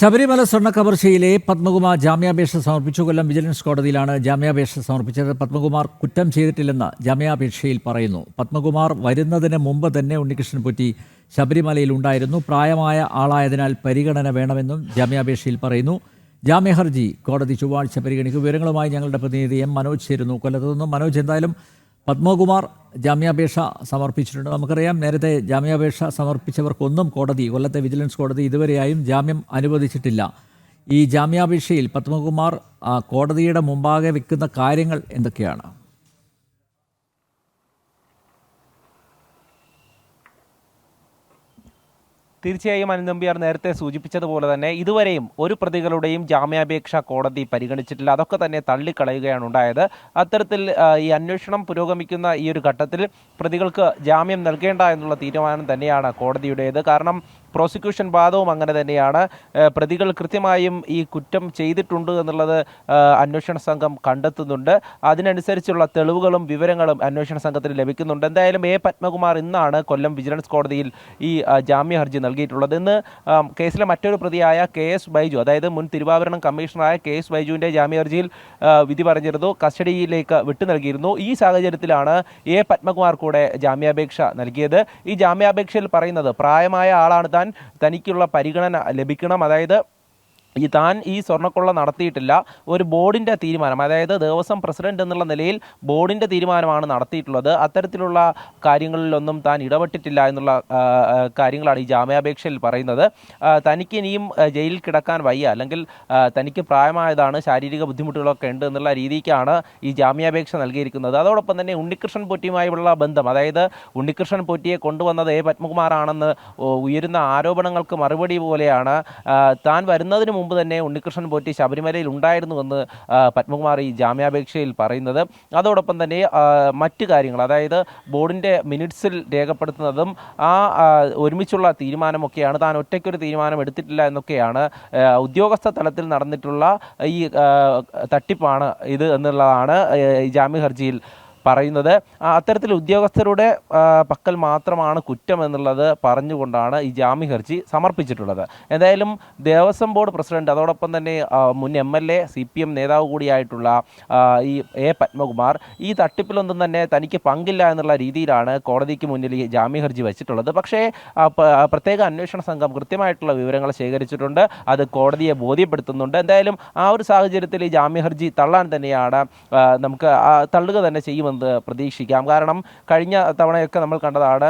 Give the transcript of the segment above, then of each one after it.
ശബരിമല സ്വർണ കവർച്ചയിലെ പത്മകുമാർ ജാമ്യാപേക്ഷ സമർപ്പിച്ചു. കൊല്ലം വിജിലൻസ് കോടതിയിലാണ് ജാമ്യാപേക്ഷ സമർപ്പിച്ചത്. പത്മകുമാർ കുറ്റം ചെയ്തിട്ടില്ലെന്ന് ജാമ്യാപേക്ഷയിൽ പറയുന്നു. പത്മകുമാർ വരുന്നതിന് മുമ്പ് തന്നെ ഉണ്ണികൃഷ്ണൻ പൊറ്റി ശബരിമലയിൽ ഉണ്ടായിരുന്നു. പ്രായമായ ആളായതിനാൽ പരിഗണന വേണമെന്നും ജാമ്യാപേക്ഷയിൽ പറയുന്നു. ജാമ്യഹർജി കോടതി ചൊവ്വാഴ്ച പരിഗണിക്കും. വിവരങ്ങളുമായി ഞങ്ങളുടെ പ്രതിനിധി എം മനോജ് ചേരുന്നു. കൊല്ലത്തു നിന്നും മനോജ് എന്തായാലും പത്മകുമാർ ജാമ്യാപേക്ഷ സമർപ്പിച്ചിട്ടുണ്ട്. നമുക്കറിയാം നേരത്തെ ജാമ്യാപേക്ഷ സമർപ്പിച്ചവർക്കൊന്നും കോടതി കൊല്ലത്തെ വിജിലൻസ് കോടതി ഇതുവരെയായും ജാമ്യം അനുവദിച്ചിട്ടില്ല. ഈ ജാമ്യാപേക്ഷയിൽ പത്മകുമാർ കോടതിയുടെ മുമ്പാകെ വെക്കുന്ന കാര്യങ്ങൾ എന്തൊക്കെയാണ്? തീർച്ചയായും അനിൽ നമ്പ്യാർ നേരത്തെ സൂചിപ്പിച്ചതുപോലെ തന്നെ ഇതുവരെയും ഒരു പ്രതികളുടെയും ജാമ്യാപേക്ഷ കോടതി പരിഗണിച്ചിട്ടില്ല. അതൊക്കെ തന്നെ തള്ളിക്കളയുകയാണ് ഉണ്ടായത്. അത്തരത്തിൽ ഈ അന്വേഷണം പുരോഗമിക്കുന്ന ഈ ഒരു ഘട്ടത്തിൽ പ്രതികൾക്ക് ജാമ്യം നൽകേണ്ട എന്നുള്ള തീരുമാനം തന്നെയാണ് കോടതിയുടേത്. കാരണം പ്രോസിക്യൂഷൻ വാദവും അങ്ങനെ തന്നെയാണ്. പ്രതികൾ കൃത്യമായും ഈ കുറ്റം ചെയ്തിട്ടുണ്ട് എന്നുള്ളത് അന്വേഷണ സംഘം കണ്ടെത്തുന്നുണ്ട്. അതിനനുസരിച്ചുള്ള തെളിവുകളും വിവരങ്ങളും അന്വേഷണ സംഘത്തിന് ലഭിക്കുന്നുണ്ട്. എന്തായാലും എ പത്മകുമാർ ഇന്നാണ് കൊല്ലം വിജിലൻസ് കോടതിയിൽ ഈ ജാമ്യ ഹർജി നൽകിയിട്ടുള്ളത്. ഇന്ന് കേസിലെ മറ്റൊരു പ്രതിയായ കെ എസ് ബൈജു അതായത് മുൻ തിരുവാഭരണം കമ്മീഷണറായ കെ എസ് ബൈജുവിന്റെ ജാമ്യ ഹർജിയിൽ വിധി പറഞ്ഞിരുന്നു കസ്റ്റഡിയിലേക്ക് വിട്ടു നൽകിയിരുന്നു. ഈ സാഹചര്യത്തിലാണ് എ പത്മകുമാർ കൂടെ ജാമ്യാപേക്ഷ നൽകിയത്. ഈ ജാമ്യാപേക്ഷയിൽ പറയുന്നത് പ്രായമായ ആളാണ് താൻ തനിക്കുള്ള പരിഗണന ലഭിക്കണം. അതായത് ഈ താൻ ഈ സ്വർണക്കൊള്ള നടത്തിയിട്ടില്ല. ഒരു ബോർഡിന്റെ തീരുമാനം അതായത് ദേവസ്വം പ്രസിഡന്റ് എന്നുള്ള നിലയിൽ ബോർഡിന്റെ തീരുമാനമാണ് നടത്തിയിട്ടുള്ളത്. അത്തരത്തിലുള്ള കാര്യങ്ങളിലൊന്നും താൻ ഇടപെട്ടിട്ടില്ല എന്നുള്ള കാര്യങ്ങളാണ് ഈ ജാമ്യാപേക്ഷയിൽ പറയുന്നത്. തനിക്ക് ഇനിയും ജയിലിൽ കിടക്കാൻ വയ്യ. അല്ലെങ്കിൽ തനിക്ക് പ്രായമായതാണ് ശാരീരിക ബുദ്ധിമുട്ടുകളൊക്കെ ഉണ്ട് എന്നുള്ള രീതിക്കാണ് ഈ ജാമ്യാപേക്ഷ നൽകിയിരിക്കുന്നത്. അതോടൊപ്പം തന്നെ ഉണ്ണികൃഷ്ണൻ പൊറ്റിയുമായുള്ള ബന്ധം അതായത് ഉണ്ണികൃഷ്ണൻ പൊറ്റിയെ കൊണ്ടുവന്നത് എ. പത്മകുമാറാണെന്ന് ഉയരുന്ന ആരോപണങ്ങൾക്ക് മറുപടി പോലെയാണ്. താൻ വരുന്നതിന് മുമ്പ് തന്നെ ഉണ്ണികൃഷ്ണൻ പോറ്റി ശബരിമലയിൽ ഉണ്ടായിരുന്നുവെന്ന് പത്മകുമാർ ഈ ജാമ്യാപേക്ഷയിൽ പറയുന്നത്. അതോടൊപ്പം തന്നെ മറ്റു കാര്യങ്ങൾ അതായത് ബോർഡിന്റെ മിനിറ്റ്സിൽ രേഖപ്പെടുത്തുന്നതും ആ ഒരുമിച്ചുള്ള തീരുമാനമൊക്കെയാണ് താൻ ഒറ്റയ്ക്കൊരു തീരുമാനം എടുത്തിട്ടില്ല എന്നൊക്കെയാണ് ഉദ്യോഗസ്ഥ തലത്തിൽ നടന്നിട്ടുള്ള ഈ തട്ടിപ്പാണ് ഇത് എന്നുള്ളതാണ് ജാമ്യ ഹർജിയിൽ പറയുന്നത്. അത്തരത്തിൽ ഉദ്യോഗസ്ഥരുടെ പക്കൽ മാത്രമാണ് കുറ്റം എന്നുള്ളത് പറഞ്ഞുകൊണ്ടാണ് ഈ ജാമ്യ ഹർജി സമർപ്പിച്ചിട്ടുള്ളത്. എന്തായാലും ദേവസ്വം ബോർഡ് പ്രസിഡന്റ് അതോടൊപ്പം തന്നെ മുൻ M L A C P M നേതാവ് കൂടിയായിട്ടുള്ള ഈ എ പത്മകുമാർ ഈ തട്ടിപ്പിലൊന്നും തന്നെ തനിക്ക് പങ്കില്ല എന്നുള്ള രീതിയിലാണ് കോടതിക്ക് മുന്നിൽ ഈ ജാമ്യ ഹർജി വെച്ചിട്ടുള്ളത്. പക്ഷേ പ്രത്യേക അന്വേഷണ സംഘം കൃത്യമായിട്ടുള്ള വിവരങ്ങൾ ശേഖരിച്ചിട്ടുണ്ട്. അത് കോടതിയെ ബോധ്യപ്പെടുത്തുന്നുണ്ട്. എന്തായാലും ആ ഒരു സാഹചര്യത്തിൽ ഈ ജാമ്യ ഹർജി തള്ളാൻ തന്നെയാണ് നമുക്ക് തള്ളുക തന്നെ ചെയ്യുമെന്ന് പ്രതീക്ഷിക്കാം. കാരണം കഴിഞ്ഞ തവണയൊക്കെ നമ്മൾ കണ്ടതാണ്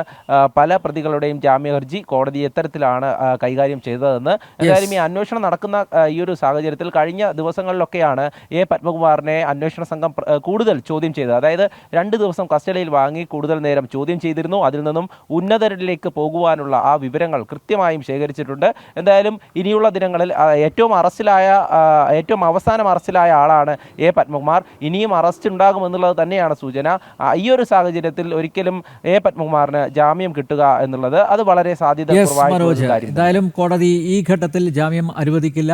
പല പ്രതികളുടെയും ജാമ്യഹർജി കോടതി എത്തരത്തിലാണ് കൈകാര്യം ചെയ്തതെന്ന്. എന്തായാലും ഈ അന്വേഷണം നടക്കുന്ന ഈ ഒരു സാഹചര്യത്തിൽ കഴിഞ്ഞ ദിവസങ്ങളിലൊക്കെയാണ് എ. പത്മകുമാറിനെ അന്വേഷണ സംഘം കൂടുതൽ ചോദ്യം ചെയ്തത്. അതായത് രണ്ട് ദിവസം കസ്റ്റഡിയിൽ വാങ്ങി കൂടുതൽ നേരം ചോദ്യം ചെയ്തിരുന്നു. അതിൽ നിന്നും ഉന്നതരിലേക്ക് പോകുവാനുള്ള ആ വിവരങ്ങൾ കൃത്യമായും ശേഖരിച്ചിട്ടുണ്ട്. എന്തായാലും ഇനിയുള്ള ദിനങ്ങളിൽ ഏറ്റവും അറസ്റ്റിലായ ഏറ്റവും അവസാനം അറസ്റ്റിലായ ആളാണ് എ. പത്മകുമാർ. ഇനിയും അറസ്റ്റ് ഉണ്ടാകുമെന്നുള്ളത് തന്നെയാണ് സൂചന. ആ, ഈ ഒരു സാഹചര്യത്തിൽ ഒരിക്കലും എ പത്മകുമാറിന് ജാമ്യം കിട്ടുക എന്നുള്ളത് അത് വളരെ സാധ്യത കുറവായിട്ടുള്ള ഒരു കാര്യം എന്തായാലും കോടതി ഈ ഘട്ടത്തിൽ ജാമ്യം അനുവദിക്കില്ല.